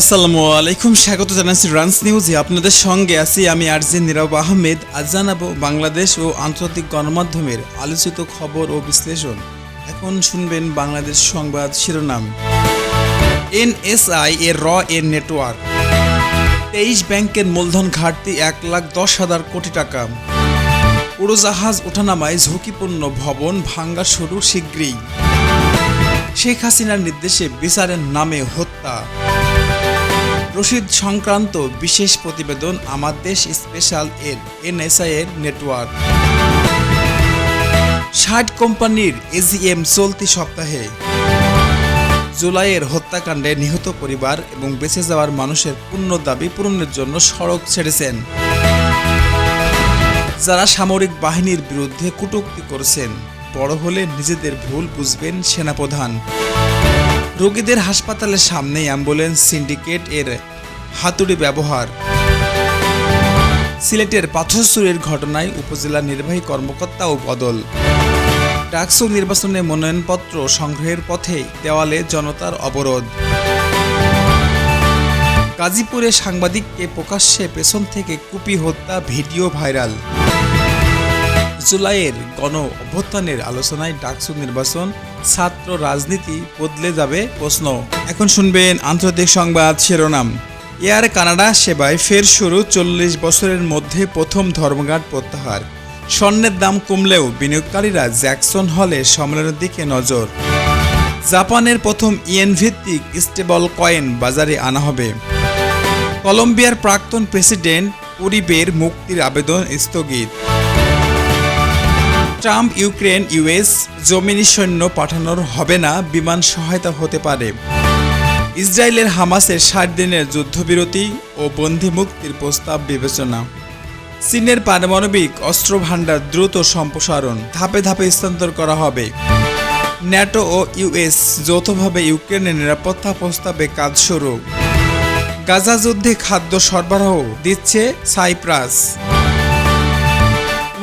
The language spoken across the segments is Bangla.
আসসালামু আলাইকুম, স্বাগত জানাচ্ছি রান্স নিউজে আপনাদের সঙ্গে আছি আমি আরজে নিরাব আহমেদ। আজ জানাব বাংলাদেশ ও আন্তর্জাতিক গণমাধ্যমের আলোচিত খবর ও বিশ্লেষণ। এখন শুনবেন বাংলাদেশ সংবাদ শিরোনাম। এনএসআই এর র এর নেটওয়ার্ক তেইশ ব্যাংকের মূলধন ঘাটতি এক লাখ দশ হাজার কোটি টাকা। উড়োজাহাজ ওঠানামায় ঝুঁকিপূর্ণ ভবন ভাঙ্গা শুরু শীঘ্রই। শেখ হাসিনার নির্দেশে বিচারের নামে হত্যা। রশিদ সংক্রান্ত বিশেষ প্রতিবেদন আমার দেশ স্পেশাল এর এনএসআই এর নেটওয়ার্ক। ষাট কোম্পানির এজিএম চলতি সপ্তাহে জুলাইয়ের হত্যাকাণ্ডে নিহত পরিবার এবং বেঁচে যাওয়ার মানুষের পূর্ণ দাবি পূরণের জন্য সড়ক ছেড়েছেন। যারা সামরিক বাহিনীর বিরুদ্ধে কটূক্তি করছেন, বড় হলে নিজেদের ভুল বুঝবেন সেনাপ্রধান। রোগীদের হাসপাতালের সামনে অ্যাম্বুলেন্স সিন্ডিকেট এর হাতুড়ি ব্যবহার। সিলেটের পাথরচুরির ঘটনায় উপজেলা নির্বাহী কর্মকর্তা ও বদল। ডাকসু নির্বাচনে মনোনয়নপত্র সংগ্রহের পথে দেওয়ালে জনতার অবরোধ। গাজীপুরে সাংবাদিককে প্রকাশ্যে পেছন থেকে কুপি হত্যা, ভিডিও ভাইরাল। জুলাইয়ের গণ অভ্যুত্থানের আলোচনায় ডাকসু নির্বাচন, ছাত্র রাজনীতি বদলে যাবে প্রশ্ন। এখন শুনবেন আন্তর্জাতিক সংবাদ শিরোনাম। এয়ার কানাডা সেবায় ফের শুরু চল্লিশ বছরের মধ্যে প্রথম ধর্মঘাট প্রত্যাহার। স্বর্ণের দাম কমলেও বিনিয়োগকারীরা জ্যাকসন হলে সম্মেলনের দিকে নজর। জাপানের প্রথম ইয়েন ভিত্তিক স্টেবল কয়েন বাজারে আনা হবে। কলম্বিয়ার প্রাক্তন প্রেসিডেন্ট উরিবের মুক্তির আবেদন স্থগিত। ট্রাম্প ইউক্রেন ইউএস জমিনি সৈন্য পাঠানোর হবে না, বিমান সহায়তা হতে পারে। ইসরায়েলের হামাসের ষাট দিনের যুদ্ধবিরতি ও বন্দি মুক্তির প্রস্তাব বিবেচনা। চীনের পারমাণবিক অস্ত্র ভাণ্ডার দ্রুত সম্প্রসারণ, ধাপে ধাপে স্থানান্তর করা হবে। ন্যাটো ও ইউএস যৌথভাবে ইউক্রেনের নিরাপত্তা প্রস্তাবে কাজ শুরু। গাজা যুদ্ধে খাদ্য সরবরাহ দিচ্ছে সাইপ্রাস।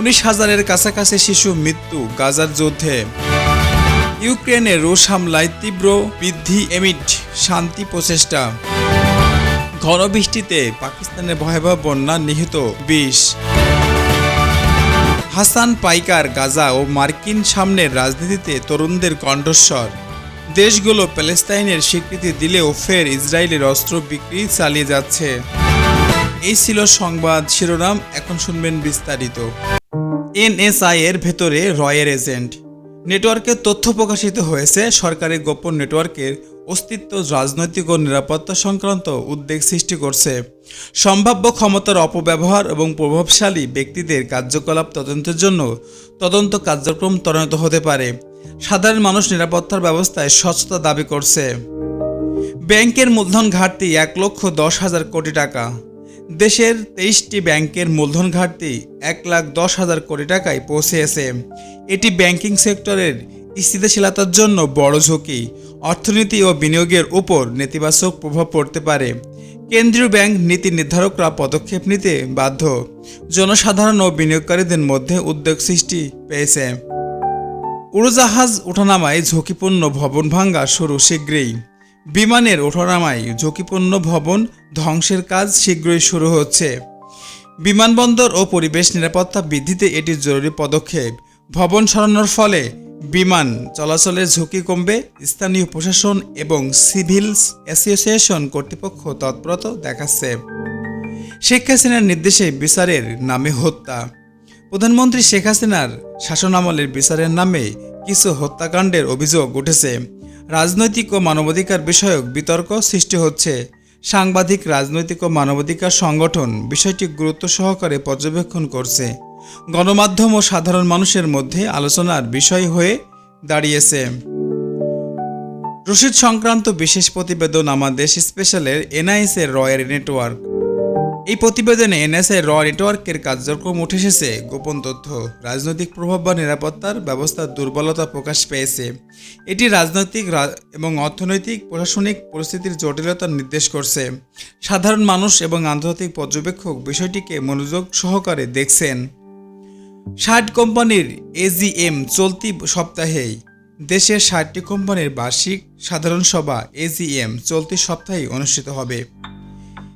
উনিশ হাজারের কাছাকাছি শিশু মৃত্যু গাজার যুদ্ধে। ইউক্রেনে রুশ হামলায় তীব্র বৃদ্ধি এমিট শান্তি প্রচেষ্টা। ঘন বৃষ্টিতে পাকিস্তানের ভয়াবহ বন্যা নিহত বিশ হাসান পাইকার গাজা ও মার্কিন সামনের রাজনীতিতে তরুণদের কণ্ঠস্বর। দেশগুলো প্যালেস্তাইনের স্বীকৃতি দিলেও ফের ইসরায়েলের অস্ত্র বিক্রি চালিয়ে যাচ্ছে। এই ছিল সংবাদ শিরোনাম, এখন শুনবেন বিস্তারিত। এনএসআই এর ভেতরে রয়ের এজেন্ট। নেটওয়ার্কের তথ্য প্রকাশিত হয়েছে, সরকারি গোপন নেটওয়ার্কের অস্তিত্ব, রাজনৈতিক ও নিরাপত্তা সংক্রান্ত উদ্বেগ সৃষ্টি করছে। সম্ভাব্য ক্ষমতার অপব্যবহার এবং প্রভাবশালী ব্যক্তিদের কার্যকলাপ তদন্তের জন্য তদন্ত কার্যক্রম ত্বরান্বিত হতে পারে। সাধারণ মানুষ নিরাপত্তার ব্যবস্থায় স্বচ্ছতা দাবি করছে। ব্যাংকের মূলধন ঘাটতি এক লক্ষ দশ হাজার কোটি টাকা। দেশের তেইশটি ব্যাংকের মূলধন ঘাটতি এক লাখ দশ হাজার কোটি টাকায় পৌঁছেছে। এটি ব্যাংকিং সেক্টরের স্থিতিশীলতার জন্য বড় ঝুঁকি। অর্থনীতি ও বিনিয়োগের উপর নেতিবাচক প্রভাব পড়তে পারে। কেন্দ্রীয় ব্যাংক নীতি নির্ধারকরা পদক্ষেপ নিতে বাধ্য। জনসাধারণ ও বিনিয়োগকারীদের মধ্যে উদ্বেগ সৃষ্টি পেয়েছে। উড়োজাহাজ ওঠানামায় ঝুঁকিপূর্ণ ভবন ভাঙ্গা শুরু শীঘ্রই। বিমানের ওঠানামায় ঝুঁকিপূর্ণ ভবন ধ্বংসের কাজ শীঘ্রই শুরু হচ্ছে। বিমানবন্দর ও পরিবেশ নিরাপত্তা বৃদ্ধিতে এটি জরুরি পদক্ষেপ। ভবন সরানোর ফলে বিমান চলাচলের ঝুঁকি কমবে, স্থানীয় প্রশাসন এবং সিভিল অ্যাসোসিয়েশন কর্তৃপক্ষ তৎপরতা দেখাচ্ছে। শেখ হাসিনার নির্দেশে বিচারের নামে হত্যা। প্রধানমন্ত্রী শেখ হাসিনার শাসনামলের বিচারের নামে কিছু হত্যাকাণ্ডের অভিযোগ উঠেছে। রাজনৈতিক ও মানবাধিকার বিষয়ক বিতর্ক সৃষ্টি হচ্ছে। সাংবাদিক, রাজনৈতিক ও মানবাধিকার সংগঠন বিষয়টি গুরুত্ব সহকারে পর্যবেক্ষণ করছে। গণমাধ্যম ও সাধারণ মানুষের মধ্যে আলোচনার বিষয় হয়ে দাঁড়িয়েছে। রশিদ সংক্রান্ত বিশেষ প্রতিবেদন আমার দেশ স্পেশালের এনআইএস এর নেটওয়ার্ক। এই প্রতিবেদনে এনএসআই র নেটওয়ার্কের কার্যক্রম উঠে এসেছে। গোপন তথ্য, রাজনৈতিক প্রভাব বা নিরাপত্তার ব্যবস্থার দুর্বলতা প্রকাশ পেয়েছে। এটি রাজনৈতিক এবং অর্থনৈতিক, প্রশাসনিক পরিস্থিতির জটিলতা নির্দেশ করছে। সাধারণ মানুষ এবং আন্তর্জাতিক পর্যবেক্ষক বিষয়টিকে মনোযোগ সহকারে দেখছেন। ষাট কোম্পানির এজিএম চলতি সপ্তাহেই দেশের ষাটটি কোম্পানির বার্ষিক সাধারণ সভা এজিএম চলতি সপ্তাহে অনুষ্ঠিত হবে।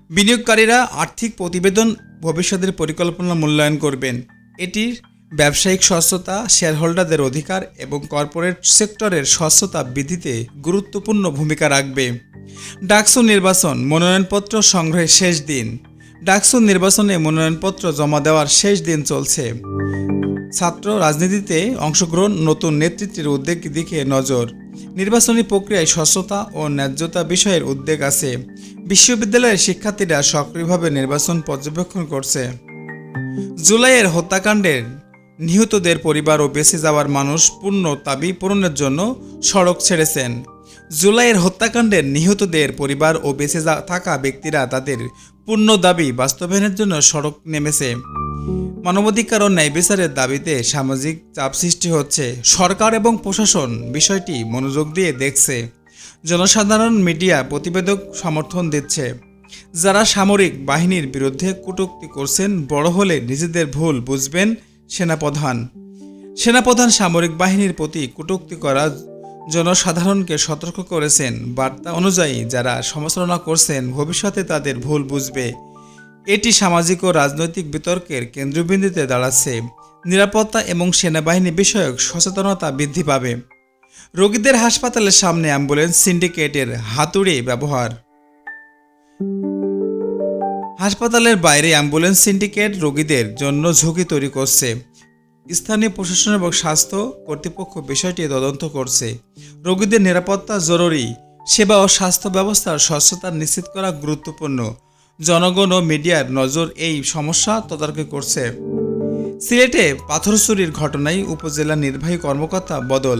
বিনিয়োগকারীরা আর্থিক প্রতিবেদন ভবিষ্যতের পরিকল্পনা মূল্যায়ন করবেন। এটির ব্যবসায়িক স্বচ্ছতা শেয়ারহোল্ডারদের অধিকার এবং কর্পোরেট সেক্টরের স্বচ্ছতা বৃদ্ধিতে গুরুত্বপূর্ণ ভূমিকা রাখবে। ডাকসু নির্বাচন মনোনয়নপত্র সংগ্রহের শেষ দিন। ডাকসু নির্বাচনে মনোনয়নপত্র জমা দেওয়ার শেষ দিন চলছে। ছাত্র রাজনীতিতে অংশগ্রহণ নতুন নেতৃত্বের উদ্বেগ দিকে নজর। নির্বাচনী প্রক্রিয়ায় স্বচ্ছতা ও ন্যায্যতা বিষয়ের উদ্বেগ আছে। বিশ্ববিদ্যালয়ের শিক্ষার্থীরা সক্রিয়ভাবে নির্বাচন পর্যবেক্ষণ করছে। জুলাইয়ের হত্যাকাণ্ডের নিহতদের পরিবার ও বেঁচে যাওয়ার মানুষ পূর্ণ দাবি পূরণের জন্য সড়ক ছেড়েছেন। জুলাইয়ের হত্যাকাণ্ডের নিহতদের পরিবার ও বেঁচে থাকা ব্যক্তিরা তাদের পূর্ণ দাবি বাস্তবায়নের জন্য সড়ক নেমেছে। মানবাধিকার ও ন্যায় বিচারের দাবিতে সামাজিক চাপ সৃষ্টি হচ্ছে। সরকার এবং প্রশাসন বিষয়টি মনোযোগ দিয়ে দেখছে। জনসাধারণ মিডিয়া প্রতিবেদক সমর্থন দিচ্ছে। যারা সামরিক বাহিনীর বিরুদ্ধে কটূক্তি করছেন, বড় হলে নিজেদের ভুল বুঝবেন সেনাপ্রধান। সেনাপ্রধান সামরিক বাহিনীর প্রতি কটূক্তি করা জনসাধারণকে সতর্ক করেছেন। বার্তা অনুযায়ী, যারা সমালোচনা করছেন, ভবিষ্যতে তাদের ভুল বুঝবে। এটি সামাজিক ও রাজনৈতিক বিতর্কের কেন্দ্রবিন্দুতে দাঁড়াচ্ছে। নিরাপত্তা এবং সেনাবাহিনী বিষয়ক সচেতনতা বৃদ্ধি পাবে। রোগীদের হাসপাতালের সামনে অ্যাম্বুলেন্স, সিন্ডিকেটের হাতুড়ি ব্যবহার। হাসপাতালের বাইরে অ্যাম্বুলেন্স, সিন্ডিকেট রোগীদের জন্য ঝুঁকি তৈরি করছে। স্থানীয় প্রশাসন এবং স্বাস্থ্য কর্তৃপক্ষ বিষয়টি তদন্ত করছে। রোগীদের নিরাপত্তা জরুরি। সেবা ও স্বাস্থ্য ব্যবস্থার স্বচ্ছতা নিশ্চিত করা গুরুত্বপূর্ণ। জনগণ ও মিডিয়ার নজর এই সমস্যা তদারকি করছে। সিলেটে পাথর চুরির ঘটনায় উপজেলা নির্বাহী কর্মকর্তা বদল।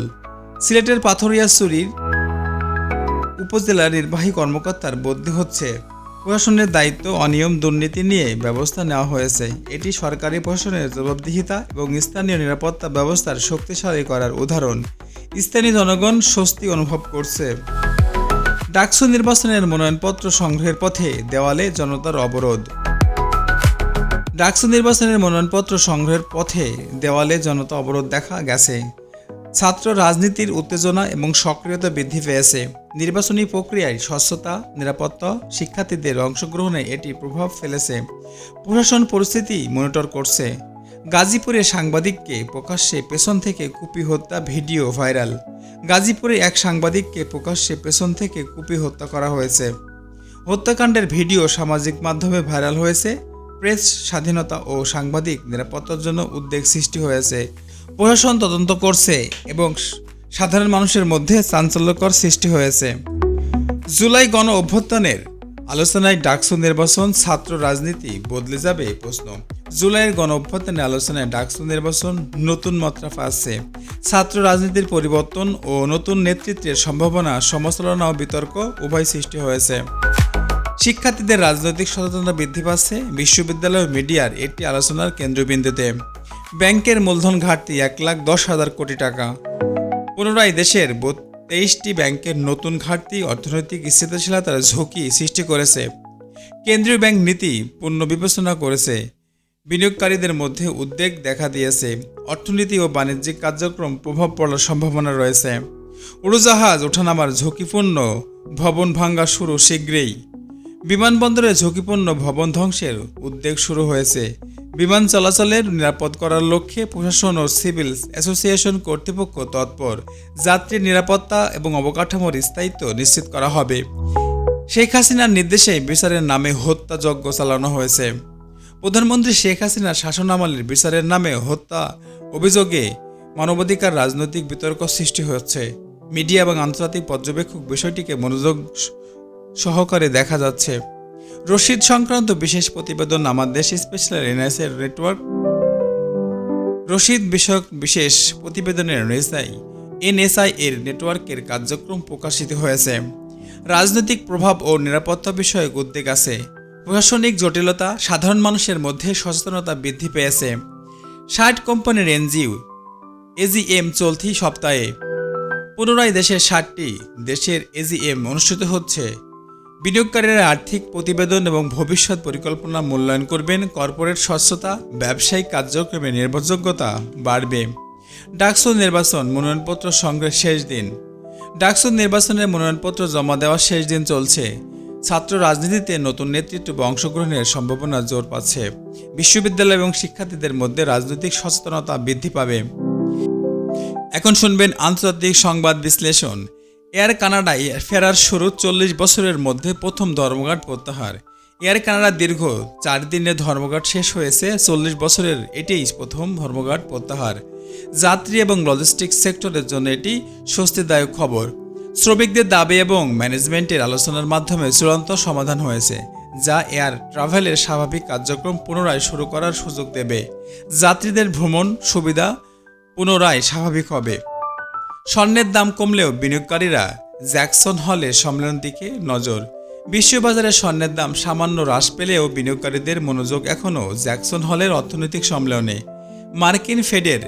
সিলেটের পাথরিয়া চুরির উপজেলা নির্বাহী কর্মকর্তার বদলি হচ্ছে। প্রশাসনের দায়িত্ব অনিয়ম দুর্নীতি নিয়ে ব্যবস্থা নেওয়া হয়েছে। এটি সরকারি প্রশাসনের জবাবদিহিতা এবং স্থানীয় নিরাপত্তা ব্যবস্থার শক্তিশালী করার উদাহরণ। স্থানীয় জনগণ স্বস্তি অনুভব করছে। ডাকসু নির্বাচনের মনোনয়নপত্র সংগ্রহের পথে দেওয়ালে জনতার অবরোধ। ডাকসু নির্বাচনের মনোনয়নপত্র সংগ্রহের পথে দেওয়ালে জনতা অবরোধ দেখা গেছে। ছাত্র রাজনীতির উত্তেজনা এবং সক্রিয়তা বৃদ্ধি পেয়েছে। নির্বাচনী প্রক্রিয়ায় স্বচ্ছতা, নিরাপত্তা, শিক্ষার্থীদের অংশগ্রহণে এটি প্রভাব ফেলেছে। প্রশাসন পরিস্থিতি মনিটর করছে। গাজীপুরে সাংবাদিককে প্রকাশ্যে পেছন থেকে কুপি হত্যা ভিডিও ভাইরাল। গাজীপুরে এক সাংবাদিককে প্রকাশ্যে পেছন থেকে কুপি হত্যা করা হয়েছে। হত্যাকাণ্ডের ভিডিও সামাজিক মাধ্যমে ভাইরাল হয়েছে। প্রেস, স্বাধীনতা ও সাংবাদিক নিরাপত্তার জন্য উদ্বেগ সৃষ্টি হয়েছে। প্রশাসন তদন্ত করছে এবং সাধারণ মানুষের মধ্যে চাঞ্চল্যকর সৃষ্টি হয়েছে। জুলাই গণ অভ্যুত্থানের আলোচনায় ডাকসু নির্বাচন, ছাত্র রাজনীতি বদলে যাবে প্রশ্ন। জুলাইয়ের গণ অভ্যুত্থানের আলোচনায় ডাকসু নির্বাচন নতুন মাত্রা পাচ্ছে। ছাত্র রাজনীতির পরিবর্তন ও নতুন নেতৃত্বের সম্ভাবনা সমালোচনা ও বিতর্ক উভয় সৃষ্টি হয়েছে। শিক্ষার্থীদের রাজনৈতিক সচেতনতা বৃদ্ধি পাচ্ছে, বিশ্ববিদ্যালয় মিডিয়ার একটি আলোচনার কেন্দ্রবিন্দুতে। ব্যাংকের মূলধন ঘাটতি এক লাখ দশ হাজার কোটি টাকা। পুনরায় দেশের তেইশটি ব্যাংকের নতুন ঘাটতি, অর্থনৈতিক স্থিতিশীলতার ঝুঁকি সৃষ্টি করেছে। কেন্দ্রীয় ব্যাংক নীতি পুনর্বিবেচনা করেছে। বিনিয়োগকারীদের মধ্যে উদ্বেগ দেখা দিয়েছে। অর্থনীতি ও বাণিজ্যিক কার্যক্রম প্রভাব পড়ার সম্ভাবনা রয়েছে। উড়োজাহাজ ওঠানামার ঝুঁকিপূর্ণ, ভবন ভাঙ্গা শুরু শীঘ্রই। বিমানবন্দরে ঝুঁকিপূর্ণ ভবন ধ্বংসের উদ্বেগ শুরু হয়েছে। বিমান চলাচলের নিরাপদ করার লক্ষ্যে প্রশাসন ও সিভিল অ্যাসোসিয়েশন কর্তৃপক্ষ তৎপর। যাত্রীর নিরাপত্তা এবং অবকাঠামোর স্থায়িত্ব নিশ্চিত করা হবে। শেখ হাসিনার নির্দেশে বিচারের নামে হত্যাযজ্ঞ চালানো হয়েছে। প্রধানমন্ত্রী শেখ হাসিনার শাসনামলের বিচারের নামে হত্যা অভিযোগে মানবাধিকার রাজনৈতিক বিতর্ক সৃষ্টি হচ্ছে। মিডিয়া এবং আন্তর্জাতিক পর্যবেক্ষক বিষয়টিকে মনোযোগ সহকারে দেখা যাচ্ছে। রশিদ সংক্রান্ত বিশেষ প্রতিবেদন আমার দেশ স্পেশাল এনএসএর নেটওয়ার্ক। রশিদ বিষয়ক বিশেষ প্রতিবেদনের অনুযায়ী এনএসআই এর নেটওয়ার্কের কার্যক্রম প্রকাশিত হয়েছে। রাজনৈতিক প্রভাব ও নিরাপত্তা বিষয়ক উদ্বেগ আছে। প্রশাসনিক জটিলতা সাধারণ মানুষের মধ্যে সচেতনতা বৃদ্ধি পেয়েছে। ষাট কোম্পানির এনজিও, এজিএম চলতি সপ্তাহে। পুনরায় দেশের ষাটটি দেশের এজিএম অনুষ্ঠিত হচ্ছে। বিনিয়োগকারীরা আর্থিক প্রতিবেদন এবং ভবিষ্যৎ পরিকল্পনা মূল্যায়ন করবেন। কর্পোরেট স্বচ্ছতা, ব্যবসায়িক কার্যক্রমে নির্ভরযোগ্যতা বাড়বে। ডাকসু নির্বাচন, মনোনয়নপত্র সংগ্রহের শেষ দিন। ডাকসু নির্বাচনের মনোনয়নপত্র জমা দেওয়ার শেষ দিন চলছে। ছাত্র রাজনীতিতে নতুন নেতৃত্ব অংশগ্রহণের সম্ভাবনা জোর পাচ্ছে। বিশ্ববিদ্যালয় এবং শিক্ষার্থীদের মধ্যে রাজনৈতিক সচেতনতা বৃদ্ধি পাবে। এখন শুনবেন আন্তর্জাতিক সংবাদ বিশ্লেষণ। এয়ার কানাডায় ফেরার শুরু চল্লিশ বছরের মধ্যে প্রথম ধর্মঘাট প্রত্যাহার। এয়ার কানাডা দীর্ঘ চার দিনের ধর্মঘট শেষ হয়েছে, চল্লিশ বছরের এটিই প্রথম ধর্মঘাট প্রত্যাহার। যাত্রী এবং লজিস্টিক সেক্টরের জন্য এটি স্বস্তিদায়ক খবর। শ্রমিকদের দাবি এবং ম্যানেজমেন্টের আলোচনার মাধ্যমে চূড়ান্ত সমাধান হয়েছে, যা এয়ার ট্রাভেলের স্বাভাবিক কার্যক্রম পুনরায় শুরু করার সুযোগ দেবে। যাত্রীদের ভ্রমণ সুবিধা পুনরায় স্বাভাবিক হবে। স্বর্ণের দাম কমলেও বিনিয়োগকারীরা জ্যাকসন হলে সম্মেলন দিকে নজর। বিশ্ববাজারে স্বর্ণের দাম সামান্য হ্রাস পেলেও বিনিয়োগকারীদের মনোযোগ এখনও জ্যাকসন হলের অর্থনৈতিক সম্মেলনে। মার্কিন ফেডের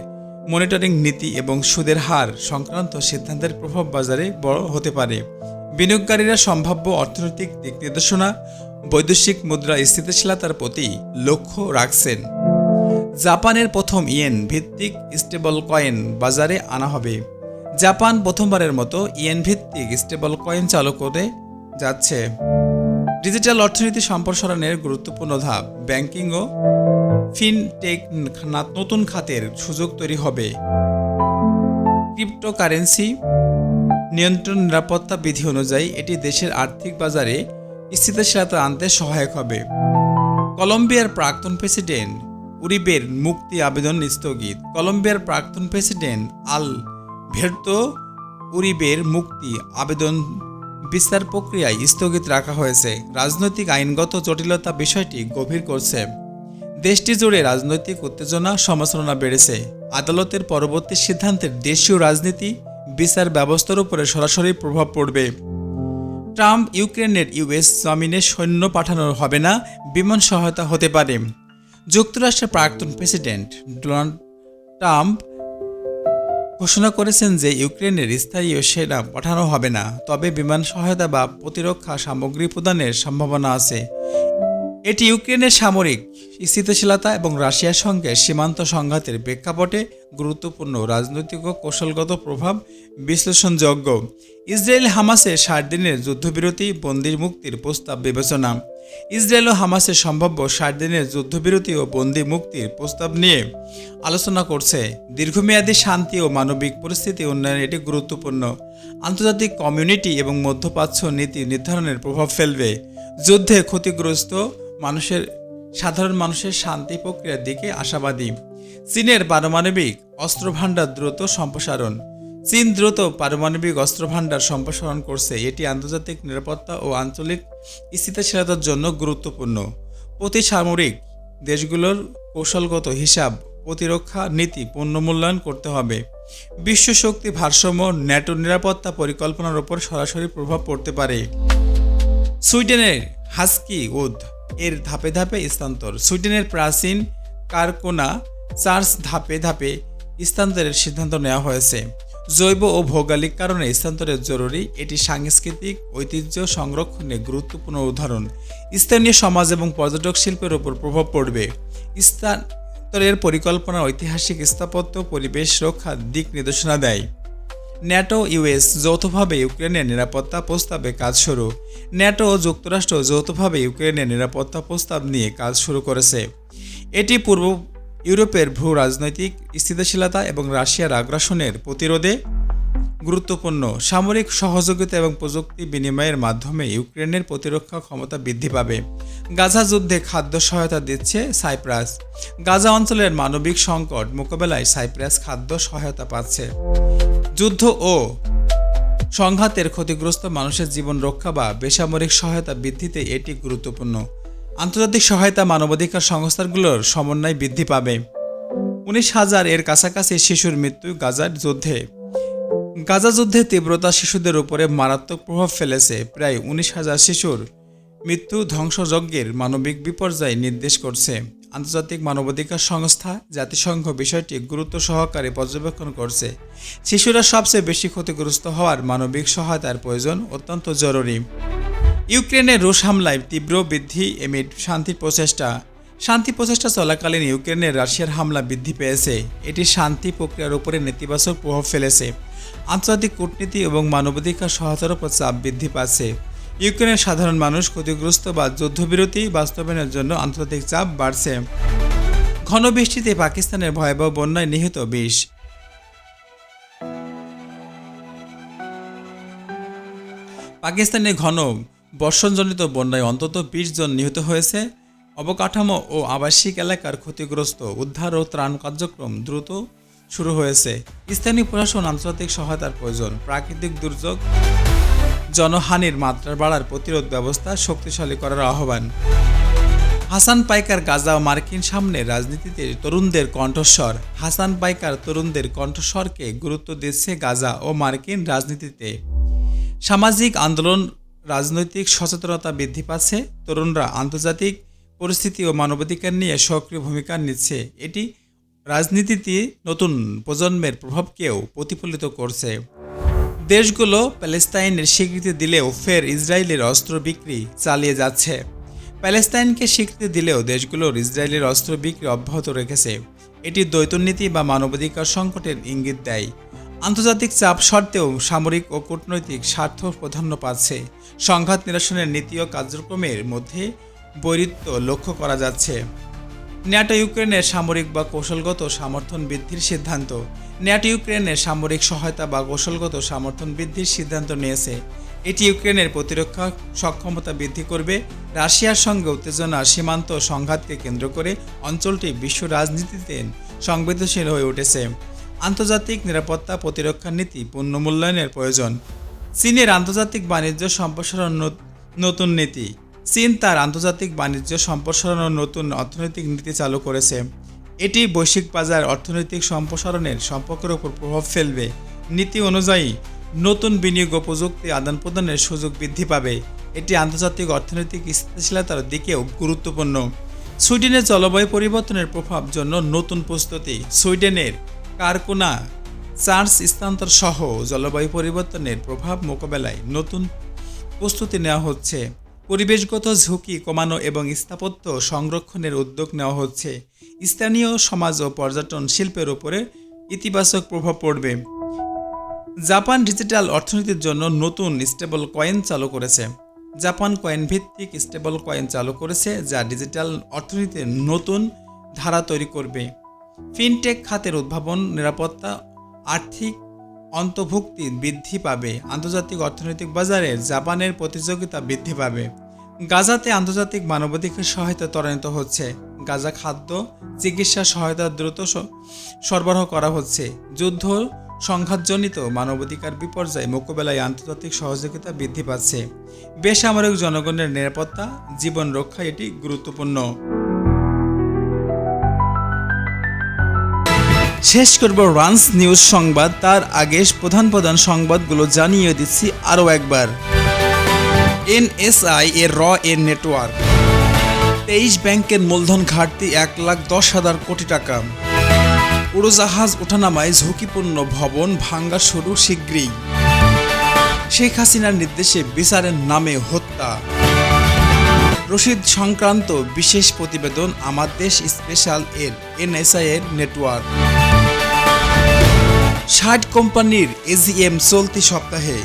মনিটরিং নীতি এবং সুদের হার সংক্রান্ত সিদ্ধান্তের প্রভাব বাজারে বড় হতে পারে। বিনিয়োগকারীরা সম্ভাব্য অর্থনৈতিক দিক নির্দেশনা, বৈদেশিক মুদ্রা স্থিতিশীলতার প্রতি লক্ষ্য রাখছেন। জাপানের প্রথম ইয়েন ভিত্তিক স্টেবল কয়েন বাজারে আনা হবে। জাপান প্রথমবারের মতো ইয়েন ভিত্তিক স্টেবল কয়েন চালু করে যাচ্ছে। ডিজিটাল অর্থনীতি সম্প্রসারণের গুরুত্বপূর্ণ ধাপ, ব্যাংকিং ও ফিনটেক নতুন খাতের সুযোগ তৈরি হবে। ক্রিপ্টোকারেন্সি নিয়ন্ত্রণ নিরাপত্তা বিধি অনুযায়ী এটি দেশের আর্থিক বাজারে স্থিতিশীলতা আনতে সহায়ক হবে। কলম্বিয়ার প্রাক্তন প্রেসিডেন্ট উরিবের মুক্তি আবেদন স্থগিত। কলম্বিয়ার প্রাক্তন প্রেসিডেন্ট আল ভের্তো উরিবের মুক্তি আবেদন বিচার প্রক্রিয়ায় স্থগিত রাখা হয়েছে। রাজনৈতিক আইনগত জটিলতা বিষয়টি গভীর করছে। দেশটি জুড়ে রাজনৈতিক উত্তেজনা, সমালোচনা বেড়েছে। আদালতের পরবর্তী সিদ্ধান্তের দেশীয় রাজনীতি, বিচার ব্যবস্থার উপরে সরাসরি প্রভাব পড়বে। ট্রাম্প ইউক্রেনের ইউএস জমিনে সৈন্য পাঠানো হবে না, বিমান সহায়তা হতে পারে। যুক্তরাষ্ট্রের প্রাক্তন প্রেসিডেন্ট ডোনাল্ড ট্রাম্প ঘোষণা করেছেন যে ইউক্রেনের স্থায়ী সেনা পাঠানো হবে না, তবে বিমান সহায়তা বা প্রতিরক্ষা সামগ্রী প্রদানের সম্ভাবনা আছে। এটি ইউক্রেনের সামরিক স্থিতিশীলতা এবং রাশিয়ার সঙ্গে সীমান্ত সংঘাতের প্রেক্ষাপটে গুরুত্বপূর্ণ রাজনৈতিক ও কৌশলগত প্রভাব বিশ্লেষণযোগ্য। ইসরায়েল হামাসের ষাট দিনের যুদ্ধবিরতি বন্দির মুক্তির প্রস্তাব বিবেচনা। ইসরায়েল ও হামাসের সম্ভাব্য ষাট দিনের যুদ্ধবিরতি ও বন্দি মুক্তির প্রস্তাব নিয়ে আলোচনা করছে। দীর্ঘমেয়াদী শান্তি ও মানবিক পরিস্থিতি উন্নয়নে এটি গুরুত্বপূর্ণ। আন্তর্জাতিক কমিউনিটি এবং মধ্যপ্রাচ্য নীতি নির্ধারণের প্রভাব ফেলবে। যুদ্ধে ক্ষতিগ্রস্ত মানুষের, সাধারণ মানুষের শান্তি প্রক্রিয়ার দিকে আশাবাদী। চীনের পারমাণবিক অস্ত্রভাণ্ডার দ্রুত সম্প্রসারণ। চীন দ্রুত পারমাণবিক অস্ত্রভাণ্ডার সম্প্রসারণ করছে। এটি আন্তর্জাতিক নিরাপত্তা ও আঞ্চলিক স্থিতিশীলতার জন্য গুরুত্বপূর্ণ। প্রতি সামরিক দেশগুলোর কৌশলগত হিসাব প্রতিরক্ষা নীতি পুনর্মূল্যায়ন করতে হবে। বিশ্ব শক্তি ভারসাম্য ন্যাটো নিরাপত্তা পরিকল্পনার উপর সরাসরি প্রভাব পড়তে পারে। সুইডেনের হাস্কি উদ এর ধাপে ধাপে স্থানান্তর। সুইডেনের প্রাচীন কারকোনা চার্চ ধাপে ধাপে স্থানান্তরের সিদ্ধান্ত নেওয়া হয়েছে। জৈব ও ভৌগোলিক কারণে স্থানান্তরের জরুরি এটি সাংস্কৃতিক ঐতিহ্য সংরক্ষণে গুরুত্বপূর্ণ উদাহরণ। স্থানীয় সমাজ এবং পর্যটক শিল্পের উপর প্রভাব পড়বে। স্থানান্তরের পরিকল্পনা ঐতিহাসিক স্থাপত্য, পরিবেশ রক্ষার দিক নির্দেশনা দেয়। ন্যাটো ইউএস যৌথভাবে ইউক্রেনের নিরাপত্তা প্রস্তাবে কাজ শুরু। ন্যাটো ও যুক্তরাষ্ট্র যৌথভাবে ইউক্রেনের নিরাপত্তা প্রস্তাব নিয়ে কাজ শুরু করেছে। এটি পূর্ব ইউরোপের ভূ রাজনৈতিক স্থিতিশীলতা এবং রাশিয়ার আগ্রাসনের প্রতিরোধে গুরুত্বপূর্ণ। সামরিক সহযোগিতা এবং প্রযুক্তি বিনিময়ের মাধ্যমে ইউক্রেনের প্রতিরক্ষা ক্ষমতা বৃদ্ধি পাবে। গাজা যুদ্ধে খাদ্য সহায়তা দিচ্ছে সাইপ্রাস। গাজা অঞ্চলের মানবিক সংকট মোকাবেলায় সাইপ্রাস খাদ্য সহায়তা পাচ্ছে। যুদ্ধ ও সংঘাতের ক্ষতিগ্রস্ত মানুষের জীবন রক্ষা বা বেসামরিক সহায়তা বৃদ্ধিতে এটি গুরুত্বপূর্ণ। আন্তর্জাতিক সহায়তা মানবাধিকার সংস্থাগুলোর সমন্বয় বৃদ্ধি পাবে। উনিশ হাজার এর কাছাকাছি শিশুর মৃত্যু গাজার যুদ্ধে। গাজা যুদ্ধের তীব্রতা শিশুদের উপরে মারাত্মক প্রভাব ফেলেছে। প্রায় উনিশ হাজার শিশুর মৃত্যু ধ্বংসযজ্ঞের মানবিক বিপর্যয় নির্দেশ করছে। আন্তর্জাতিক মানবাধিকার সংস্থা জাতিসংঘ বিষয়টি গুরুত্ব সহকারে পর্যবেক্ষণ করছে। শিশুরা সবচেয়ে বেশি ক্ষতিগ্রস্ত হওয়ার মানবিক সহায়তার প্রয়োজন অত্যন্ত জরুরি। ইউক্রেনের রুশ হামলায় তীব্র বৃদ্ধি এমিড শান্তির প্রচেষ্টা। শান্তি প্রচেষ্টা চলাকালীন ইউক্রেনের রাশিয়ার হামলা বৃদ্ধি পেয়েছে। এটি শান্তি প্রক্রিয়ার উপরে নেতিবাচক প্রভাব ফেলেছে। আন্তর্জাতিক কূটনীতি এবং মানবাধিকার সহায়তার উপর চাপ বৃদ্ধি পাচ্ছে। ইউক্রেনের সাধারণ মানুষ ক্ষতিগ্রস্ত বা যুদ্ধবিরতি বাস্তবায়নের জন্য আন্তর্জাতিক চাপ বাড়ছে। ঘন বৃষ্টিতে পাকিস্তানের ভয়াবহ বন্যায় নিহত বিশ। পাকিস্তানে ঘন বর্ষণজনিত বন্যায় অন্তত বিশ জন নিহত হয়েছে। অবকাঠামো ও আবাসিক এলাকার ক্ষতিগ্রস্ত উদ্ধার ও ত্রাণ কার্যক্রম দ্রুত শুরু হয়েছে। স্থানীয় প্রশাসন আন্তর্জাতিক সহায়তার প্রয়োজন, প্রাকৃতিক দুর্যোগ জনহানির মাত্রা বাড়ার প্রতিরোধ ব্যবস্থা শক্তিশালী করার আহ্বান। হাসান পাইকার গাজা ও মার্কিন সামনে রাজনীতিতে তরুণদের কণ্ঠস্বর। হাসান পাইকার তরুণদের কণ্ঠস্বরকে গুরুত্ব দিচ্ছে গাজা ও মার্কিন রাজনীতিতে। সামাজিক আন্দোলন, রাজনৈতিক সচেতনতা বৃদ্ধি পাচ্ছে, তরুণরা আন্তর্জাতিক পরিস্থিতি ও মানবাধিকার নিয়ে সক্রিয় ভূমিকা নিচ্ছে। এটি রাজনীতিতে নতুন প্রজন্মের প্রভাবকেও প্রতিফলিত করছে। দেশগুলো প্যালেস্তাইনের স্বীকৃতি দিলেও ফের ইসরায়েলের অস্ত্র বিক্রি চালিয়ে যাচ্ছে। প্যালেস্তাইনকে স্বীকৃতি দিলেও দেশগুলোর ইসরায়েলের অস্ত্র বিক্রি অব্যাহত রেখেছে। এটি দ্বৈতনীতি বা মানবাধিকার সংকটের ইঙ্গিত দেয়। আন্তর্জাতিক চাপ সত্ত্বেও সামরিক ও কূটনৈতিক স্বার্থ প্রাধান্য পাচ্ছে। সংঘাত নিরসনের নীতি ও কার্যক্রমের মধ্যে বৈরিত্ব লক্ষ্য করা যাচ্ছে। ন্যাটো ইউক্রেনের সামরিক বা কৌশলগত সমর্থন বৃদ্ধির সিদ্ধান্ত। ন্যাটো ইউক্রেনের সামরিক সহায়তা বা কৌশলগত সমর্থন বৃদ্ধির সিদ্ধান্ত নিয়েছে। এটি ইউক্রেনের প্রতিরক্ষা সক্ষমতা বৃদ্ধি করবে, রাশিয়ার সঙ্গে উত্তেজনা সীমান্ত সংঘাতকে কেন্দ্র করে অঞ্চলটি বিশ্ব রাজনীতিতে সংবেদনশীল হয়ে উঠেছে। আন্তর্জাতিক নিরাপত্তা প্রতিরক্ষা নীতি পুনর্মূল্যায়নের প্রয়োজন। চীনের আন্তর্জাতিক বাণিজ্য সম্প্রসারণ নতুন নীতি। চীন তার আন্তর্জাতিক বাণিজ্য সম্প্রসারণ ও নতুন অর্থনৈতিক নীতি চালু করেছে। এটি বৈশ্বিক বাজার অর্থনৈতিক সম্প্রসারণের সম্পর্কের উপর প্রভাব ফেলবে। নীতি অনুযায়ী, নতুন বিনিয়োগ প্রযুক্তি আদান প্রদানের সুযোগ বৃদ্ধি পাবে। এটি আন্তর্জাতিক অর্থনৈতিক স্থিতিশীলতার দিকেও গুরুত্বপূর্ণ। সুইডেনের জলবায়ু পরিবর্তনের প্রভাব জন্য নতুন প্রস্তুতি। সুইডেনের কারকুনা চার্চ স্থানান্তর সহ জলবায়ু পরিবর্তনের প্রভাব মোকাবেলায় নতুন প্রস্তুতি নেওয়া হচ্ছে। পরিবেশগত ঝুঁকি কমানো এবং স্থাপত্য সংরক্ষণের উদ্যোগ নেওয়া হচ্ছে। স্থানীয় সমাজ ও পর্যটন শিল্পের উপরে ইতিবাচক প্রভাব পড়বে। জাপান ডিজিটাল অর্থনীতির জন্য নতুন স্টেবল কয়েন চালু করেছে। জাপান কয়েন ভিত্তিক স্টেবল কয়েন চালু করেছে, যা ডিজিটাল অর্থনীতির নতুন ধারা তৈরি করবে। ফিনটেক খাতের উদ্ভাবন, নিরাপত্তা, আর্থিক অন্তর্ভুক্তি বৃদ্ধি পাবে। আন্তর্জাতিক অর্থনৈতিক বাজারে জাপানের প্রতিযোগিতা বৃদ্ধি পাবে। গাজাতে আন্তর্জাতিক মানবাধিকার সহায়তা ত্বরান্বিত হচ্ছে। গাজা খাদ্য চিকিৎসা সহায়তা দ্রুত সরবরাহ করা হচ্ছে। যুদ্ধ সংঘাতজনিত মানবাধিকার বিপর্যয় মোকাবেলায় আন্তর্জাতিক সহযোগিতা বৃদ্ধি পাচ্ছে। বেসামরিক জনগণের নিরাপত্তা, জীবন রক্ষা এটি গুরুত্বপূর্ণ। শেষ করব রানস নিউজ সংবাদ। তার আগে প্রধান প্রধান সংবাদগুলো জানিয়ে দিচ্ছি আরও একবার। এনএসআই এর র এর নেটওয়ার্ক তেইশ ব্যাংকের মূলধন ঘাটতি এক লাখ দশ হাজার কোটি টাকা। উড়োজাহাজ ওঠানামায় ঝুঁকিপূর্ণ ভবন ভাঙ্গা শুরু শীঘ্রই। শেখ হাসিনার নির্দেশে বিচারের নামে হত্যা। রশিদ সংক্রান্ত বিশেষ প্রতিবেদন আমার দেশ স্পেশাল এর এনএসআই এর নেটওয়ার্ক ষাট কোম্পানির এজিএম চলতি সপ্তাহে।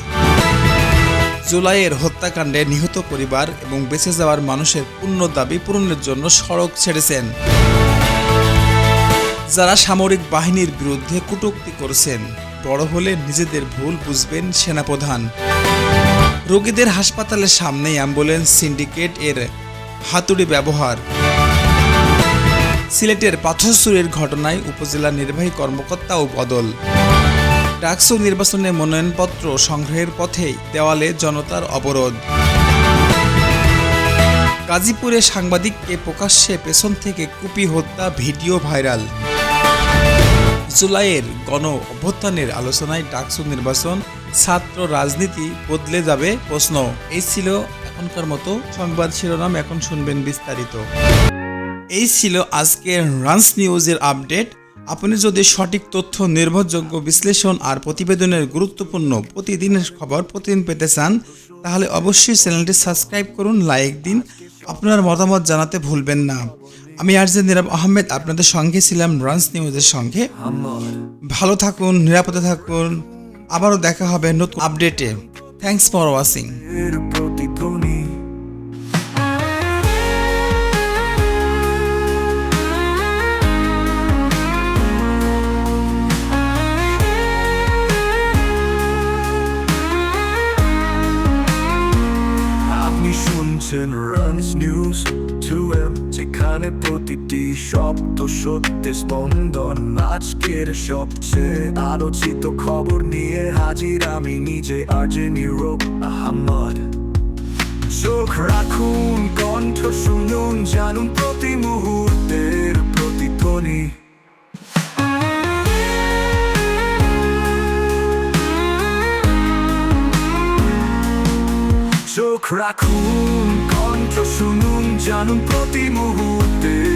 জুলাইয়ের হত্যাকাণ্ডে নিহত পরিবার এবং বেঁচে যাওয়ার মানুষের পূর্ণ দাবি পূরণের জন্য সড়ক ছেড়েছেন। যারা সামরিক বাহিনীর বিরুদ্ধে কটূক্তি করছেন, বড় হলে নিজেদের ভুল বুঝবেন সেনাপ্রধান। রোগীদের হাসপাতালের সামনে অ্যাম্বুলেন্স সিন্ডিকেট এর হাতুড়ি ব্যবহার। সিলেটের পাথরচুরির ঘটনায় উপজেলা নির্বাহী কর্মকর্তা ও বদল। ডাকসু নির্বাচনে মনোনয়নপত্র সংগ্রহের পথেই দেওয়ালে জনতার অবরোধ। গাজীপুরে সাংবাদিককে প্রকাশ্যে পেছন থেকে কুপি হত্যা ভিডিও ভাইরাল। জুলাইয়ের গণ অভ্যুত্থানের আলোচনায় ডাকসু নির্বাচন, ছাত্র রাজনীতি বদলে যাবে প্রশ্ন। এই ছিল এখনকার মতো সংবাদ শিরোনাম, এখন শুনবেন বিস্তারিত। এই ছিল আজকের রান্স নিউজের আপডেট আপনি যদি সঠিক তথ্য, নির্ভরযোগ্য বিশ্লেষণ আর প্রতিবেদনের গুরুত্বপূর্ণ প্রতিদিনের খবর প্রতিদিন পেতে চান, তাহলে অবশ্যই চ্যানেলটি সাবস্ক্রাইব করুন, লাইক দিন। আপনার মতামত জানাতে ভুলবেন না। আমি আরজে নিরাব আহমেদ, আপনাদের সঙ্গে ছিলাম রান্স নিউজের সঙ্গে। ভালো থাকুন, নিরাপদে থাকুন। আবারও দেখা হবে নতুন আপডেটে। থ্যাংকস ফর ওয়াচিং প্রতিটি শব্দ সত্যি স্পন্দন। আজকের সবচেয়ে আলোচিত খবর নিয়ে হাজির আমি নিজে আজে নীরব আহমদ চোখ রাখুন, কণ্ঠ শুনুন, জানুন প্রতি মুহূর্তের প্রতিধ্বনি। চোখ রাখুন, কণ্ঠ শুনুন, জানুন প্রতি মুহূর্তের